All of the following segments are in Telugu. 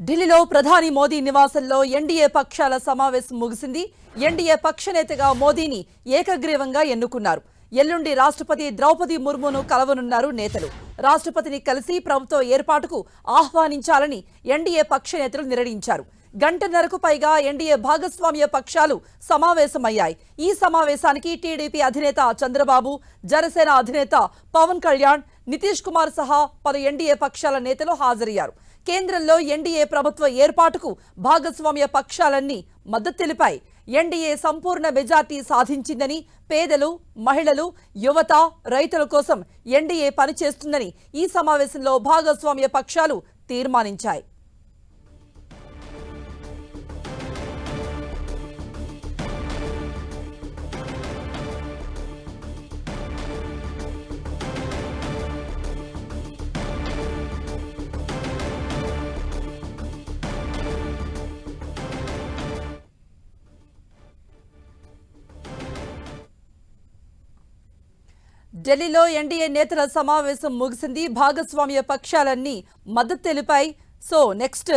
ఢిల్లీలో ప్రధాని మోదీ నివాసంలో ఎన్డీఏ పక్షాల సమావేశం ముగిసింది. ఎన్డీఏ పక్ష నేతగా మోదీని ఏకగ్రీవంగా ఎన్నుకున్నారు. ఎల్లుండి రాష్ట్రపతి ద్రౌపది ముర్మును కలవనున్నారు నేతలు. రాష్ట్రపతిని కలిసి ప్రభుత్వ ఏర్పాటుకు ఆహ్వానించాలని ఎన్డీఏ పక్ష నేతలు నిర్ణయించారు గంటన్నరకు పైగా ఎన్డీఏ భాగస్వామ్య పక్షాలు సమావేశమయ్యాయి. ఈ సమావేశానికి టీడీపీ అధినేత చంద్రబాబు జనసేన అధినేత పవన్ కళ్యాణ్ నితీష్ కుమార్ సహా పలు ఎన్డీఏ పక్షాల నేతలు హాజరయ్యారు. కేంద్రంలో ఎన్డీఏ ప్రభుత్వ ఏర్పాటుకు భాగస్వామ్య పక్షాలన్నీ మద్దతు తెలిపాయి ఎన్డీఏ సంపూర్ణ మెజార్టీ సాధించిందని పేదలు మహిళలు యువత రైతుల కోసం ఎన్డీఏ పనిచేస్తుందని ఈ సమావేశంలో భాగస్వామ్య పక్షాలు తీర్మానించాయి. ఢిల్లీలో ఎన్డీఏ నేతల సమావేశం ముగిసింది. భాగస్వామ్య పక్షాలన్నీ మద్దతు తెలిపాయి. సో నెక్స్ట్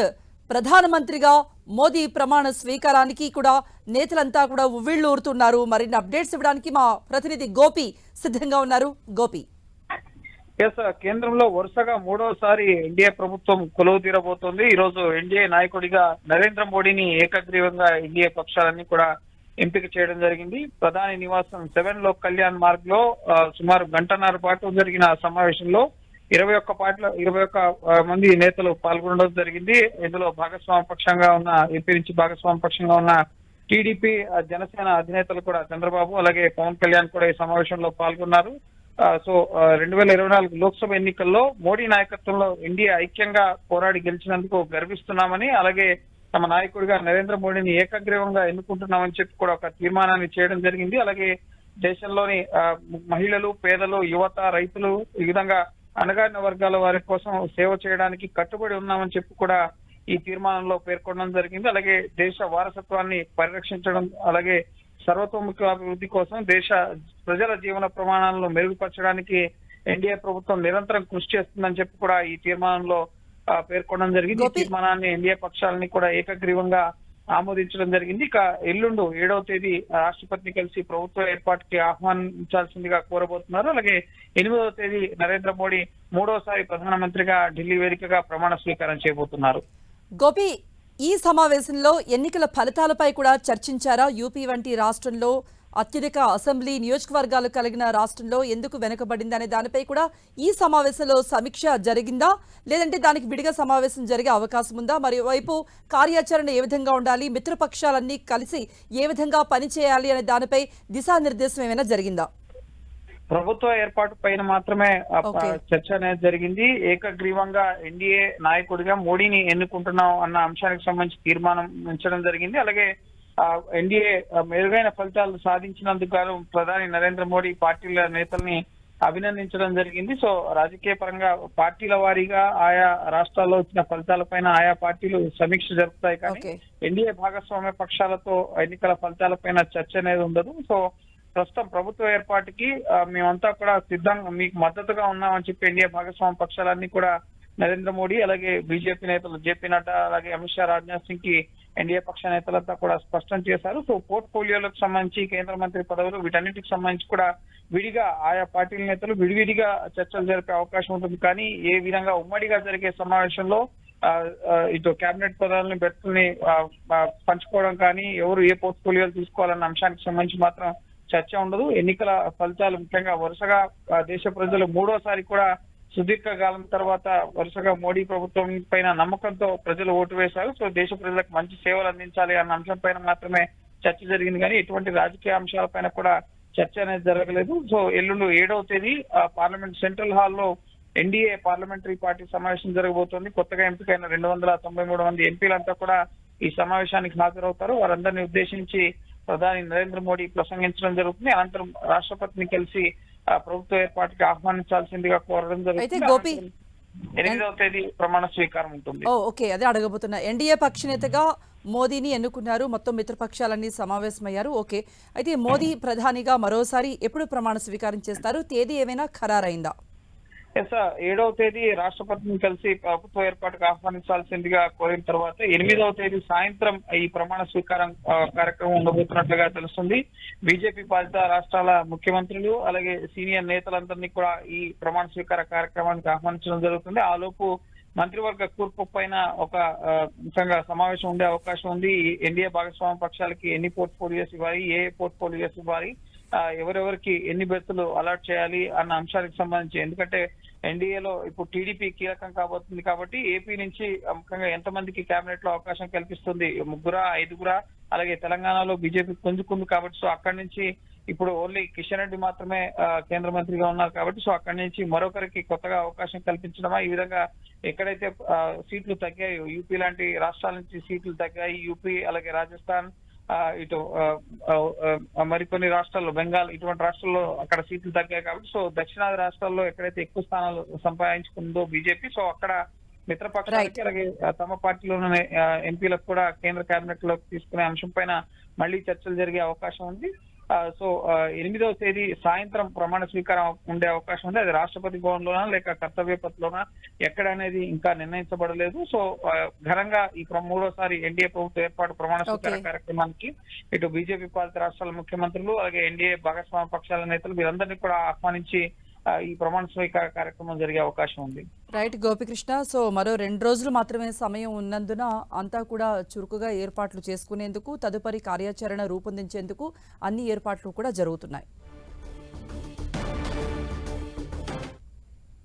ప్రధానమంత్రిగా మోదీ ప్రమాణ స్వీకారానికి కూడా నేతలంతా కూడా ఉవ్విళ్ళూరుతున్నారు. మరిన్ని అప్డేట్స్ ఇవ్వడానికి మా ప్రతినిధి గోపి సిద్ధంగా ఉన్నారు. గోపి. కేంద్రంలో వరుసగా మూడోసారి ఎన్డీఏ ప్రభుత్వం కొలువు తీరబోతోంది ఈ రోజు ఎన్డీఏ నాయకుడిగా నరేంద్ర మోడీని ఏకగ్రీవంగా ఎన్డీఏ పక్షాలన్నీ కూడా ఎంపిక చేయడం జరిగింది. ప్రధాని నివాసం సెవెన్లో కళ్యాణ్ మార్గ్లో సుమారు గంటన్నర పాటు జరిగిన సమావేశంలో ఇరవై ఒక్క పాటల ఇరవై ఒక్క మంది నేతలు పాల్గొనడం జరిగింది. ఇందులో భాగస్వామ్య పక్షంగా ఉన్న ఏపీ నుంచి భాగస్వామ్య పక్షంగా ఉన్న టీడీపీ జనసేన అధినేతలు కూడా చంద్రబాబు అలాగే పవన్ కళ్యాణ్ కూడా ఈ సమావేశంలో పాల్గొన్నారు. సో రెండు వేల ఇరవై నాలుగు లోక్సభ ఎన్నికల్లో మోడీ నాయకత్వంలో ఇండియా ఐక్యంగా పోరాడి గెలిచినందుకు గర్విస్తున్నామని అలాగే తమ నాయకుడిగా నరేంద్ర మోడీని ఏకగ్రీవంగా ఎన్నుకుంటున్నామని చెప్పి కూడా ఒక తీర్మానాన్ని చేయడం జరిగింది. అలాగే దేశంలోని మహిళలు పేదలు యువత రైతులు ఈ విధంగా అణగారిన వర్గాల వారి కోసం సేవ చేయడానికి కట్టుబడి ఉన్నామని చెప్పి కూడా ఈ తీర్మానంలో పేర్కొనడం జరిగింది. అలాగే దేశ వారసత్వాన్ని పరిరక్షించడం అలాగే సర్వతోముఖ అభివృద్ధి కోసం దేశ ప్రజల జీవన ప్రమాణాలను మెరుగుపరచడానికి ఎన్డీఏ ప్రభుత్వం నిరంతరం కృషి చేస్తుందని చెప్పి కూడా ఈ తీర్మానంలో పేర్కొనడం జరిగింది. తీర్మానాన్ని ఎన్డీఏ పక్షాలని కూడా ఏకగ్రీవంగా ఆమోదించడం జరిగింది. ఇక ఎల్లుండు ఏడవ తేదీ రాష్ట్రపతిని కలిసి ప్రభుత్వ ఏర్పాటుకి ఆహ్వానించాల్సిందిగా కోరబోతున్నారు. అలాగే ఎనిమిదవ తేదీ నరేంద్ర మోడీ మూడోసారి ప్రధానమంత్రిగా ఢిల్లీ వేదికగా ప్రమాణ స్వీకారం చేయబోతున్నారు. గోపి ఈ సమావేశంలో ఎన్నికల ఫలితాలపై కూడా చర్చించారా? యూపీ వంటి రాష్ట్రంలో అత్యధిక అసెంబ్లీ నియోజకవర్గాలు కలిగిన రాష్ట్రంలో ఎందుకు వెనుకబడింది అనే దానిపై కూడా ఈ సమావేశంలో సమీక్ష జరిగిందా? లేదంటే దానికి విడిగా సమావేశం జరిగే అవకాశం ఉందా? మరోవైపు కార్యాచరణ ఏ విధంగా ఉండాలి? మిత్రపక్షాలన్నీ కలిసి ఏ విధంగా పనిచేయాలి అనే దానిపై దిశానిర్దేశం ఏమైనా జరిగిందా? ప్రభుత్వ ఏర్పాటు పైన మాత్రమే. చర్చ అనేది జరిగింది. ఏకగ్రీవంగా ఎన్డీఏ నాయకుడిగా మోడీని ఎన్నుకుంటున్నాం అన్న అంశానికి సంబంధించి తీర్మానం ఉంచడం జరిగింది. అలాగే ఎన్డీఏ మెరుగైన ఫలితాలు సాధించినందుకు గాను ప్రధాని నరేంద్ర మోడీ పార్టీల నేతల్ని అభినందించడం జరిగింది. సో రాజకీయ పరంగా పార్టీల వారీగా ఆయా రాష్ట్రాల్లో వచ్చిన ఫలితాలపైన ఆయా పార్టీలు సమీక్ష జరుపుతాయి కానీ ఎన్డీఏ భాగస్వామ్య పక్షాలతో ఎన్నికల ఫలితాలపైన చర్చ అనేది ఉండదు. సో ప్రస్తుతం ప్రభుత్వ ఏర్పాటుకి మేమంతా కూడా సిద్ధంగా మీకు మద్దతుగా ఉన్నామని చెప్పి ఎన్డీఏ భాగస్వామ్య పక్షాలన్నీ కూడా నరేంద్ర మోడీ అలాగే బీజేపీ నేతలు జేపీ నడ్డా అలాగే అమిత్ షా రాజ్నాథ్ సింగ్కి ఎన్డీఏ పక్ష నేతలంతా కూడా స్పష్టం చేశారు. సో పోర్ట్ఫోలియోలకు సంబంధించి కేంద్ర మంత్రి పదవులు వీటన్నిటికి సంబంధించి కూడా విడిగా ఆయా పార్టీల నేతలు విడివిడిగా చర్చలు జరిపే అవకాశం ఉంటుంది. కానీ ఏ విధంగా ఉమ్మడిగా జరిగే సమావేశంలో ఆ, ఇటు కేబినెట్ పదాలని బెర్తుల్ని పంచుకోవడం కానీ ఎవరు ఏ పోర్ట్ఫోలియోలు తీసుకోవాలన్న అంశానికి సంబంధించి మాత్రం చర్చ ఉండదు. ఎన్నికల ఫలితాలు ముఖ్యంగా వరుసగా దేశ ప్రజలు మూడోసారి కూడా సుదీర్ఘ కాలం తర్వాత వరుసగా మోడీ ప్రభుత్వం పైన నమ్మకంతో ప్రజలు ఓటు వేశారు. సో దేశ ప్రజలకు మంచి సేవలు అందించాలి అన్న అంశం పైన మాత్రమే చర్చ జరిగింది. కానీ ఎటువంటి రాజకీయ అంశాలపైన కూడా చర్చ అనేది జరగలేదు. సో ఎల్లుండి ఏడవ తేదీ ఆ, పార్లమెంట్ సెంట్రల్ హాల్లో ఎన్డీఏ పార్లమెంటరీ పార్టీ సమావేశం జరగబోతోంది. కొత్తగా ఎంపికైన రెండు వందల తొంభై మూడు మంది ఎంపీలంతా కూడా ఈ సమావేశానికి హాజరవుతారు. వారందరినీ ఉద్దేశించి ప్రధాని నరేంద్ర మోడీ ప్రసంగించడం జరుగుతుంది. అనంతరం రాష్ట్రపతిని కలిసి ప్రభుత్వ ఏర్పాటుకి ఆహ్వానించాల్సిందిగా కోరడం జరుగుతుంది. ఎనిమిదవ తేదీ ప్రమాణ స్వీకారం ఉంటుంది. ఓకే అదే అడగబోతున్నా. ఎన్డీఏ పక్ష నేతగా మోదీని ఎన్నుకున్నారు. మొత్తం మిత్రపక్షాలన్నీ సమావేశమయ్యారు. ఓకే. అయితే మోదీ ప్రధానిగా మరోసారి ఎప్పుడు ప్రమాణ స్వీకారం చేస్తారు? తేదీ ఏమైనా ఖరారైందా? ఎస్ ఏడవ తేదీ రాష్ట్రపతిని కలిసి ప్రభుత్వ ఏర్పాటుకు ఆహ్వానించాల్సిందిగా కోరిన తర్వాత ఎనిమిదవ తేదీ సాయంత్రం ఈ ప్రమాణ స్వీకారం కార్యక్రమం ఉండబోతున్నట్లుగా తెలుస్తుంది. బీజేపీ పాలిత రాష్ట్రాల ముఖ్యమంత్రులు అలాగే సీనియర్ నేతలందరినీ కూడా ఈ ప్రమాణ స్వీకార కార్యక్రమానికి ఆహ్వానించడం జరుగుతుంది. ఆ లోపు మంత్రివర్గ కూర్పు పైన ఒక ముఖ్యంగా సమావేశం ఉండే అవకాశం ఉంది. ఎన్డీఏ భాగస్వామ్య పక్షాలకి ఎన్ని పోర్ట్ఫోలియోస్ ఇవ్వాలి ఏ పోర్ట్ఫోలియోస్ ఇవ్వాలి ఎవరెవరికి ఎన్ని బెర్తులు అలాట్ చేయాలి అన్న అంశానికి సంబంధించి ఎందుకంటే ఎన్డీఏలో ఇప్పుడు టీడీపీ కీలకం కాబోతుంది కాబట్టి ఏపీ నుంచి ముఖ్యంగా ఎంతమందికి కేబినెట్లో అవకాశం కల్పిస్తుంది? ముగ్గురా ఐదుగురా? అలాగే తెలంగాణలో బీజేపీ పుంజుకుంది కాబట్టి సో అక్కడి నుంచి ఇప్పుడు ఓన్లీ కిషన్ రెడ్డి మాత్రమే కేంద్ర మంత్రిగా ఉన్నారు కాబట్టి సో అక్కడి నుంచి మరొకరికి కొత్తగా అవకాశం కల్పించడమా? ఈ విధంగా ఎక్కడైతే సీట్లు తగ్గాయి యూపీ లాంటి రాష్ట్రాల నుంచి సీట్లు తగ్గాయి యూపీ అలాగే రాజస్థాన్ ఇటు మరికొన్ని రాష్ట్రాల్లో బెంగాల్ ఇటువంటి రాష్ట్రాల్లో అక్కడ సీట్లు తగ్గాయి కాబట్టి సో దక్షిణాది రాష్ట్రాల్లో ఎక్కడైతే ఎక్కువ స్థానాలు సంపాదించుకుందో బీజేపీ సో అక్కడ మిత్రపక్షాలకి అలాగే తమ పార్టీలోనే ఎంపీలకు కూడా కేంద్ర కేబినెట్లోకి తీసుకునే అంశం పైన మళ్ళీ చర్చలు జరిగే అవకాశం ఉంది. సో ఎనిమిదవ తేదీ సాయంత్రం ప్రమాణ స్వీకారం ఉండే అవకాశం ఉంది. అది రాష్ట్రపతి భవన్ లోనా లేక కర్తవ్య పథ్లోనా ఎక్కడ అనేది ఇంకా నిర్ణయించబడలేదు. సో ఘనంగా ఈ మూడోసారి ఎన్డీఏ ప్రభుత్వ ఏర్పాటు ప్రమాణ స్వీకార. కార్యక్రమానికి ఇటు బీజేపీ పాలిత రాష్ట్రాల ముఖ్యమంత్రులు అలాగే ఎన్డీఏ భాగస్వామ్య పక్షాల నేతలు వీరందరినీ కూడా ఆహ్వానించి ఈ ప్రమాణ స్వీకార కార్యక్రమం జరిగే అవకాశం ఉంది. రైట్ గోపికృష్ణ. సో మరో రెండు రోజులు మాత్రమే సమయం ఉన్నందున అంతా కూడా చురుకుగా ఏర్పాట్లు చేసుకునేందుకు తదుపరి కార్యాచరణ రూపొందించేందుకు అన్ని ఏర్పాట్లు కూడా జరుగుతున్నాయి.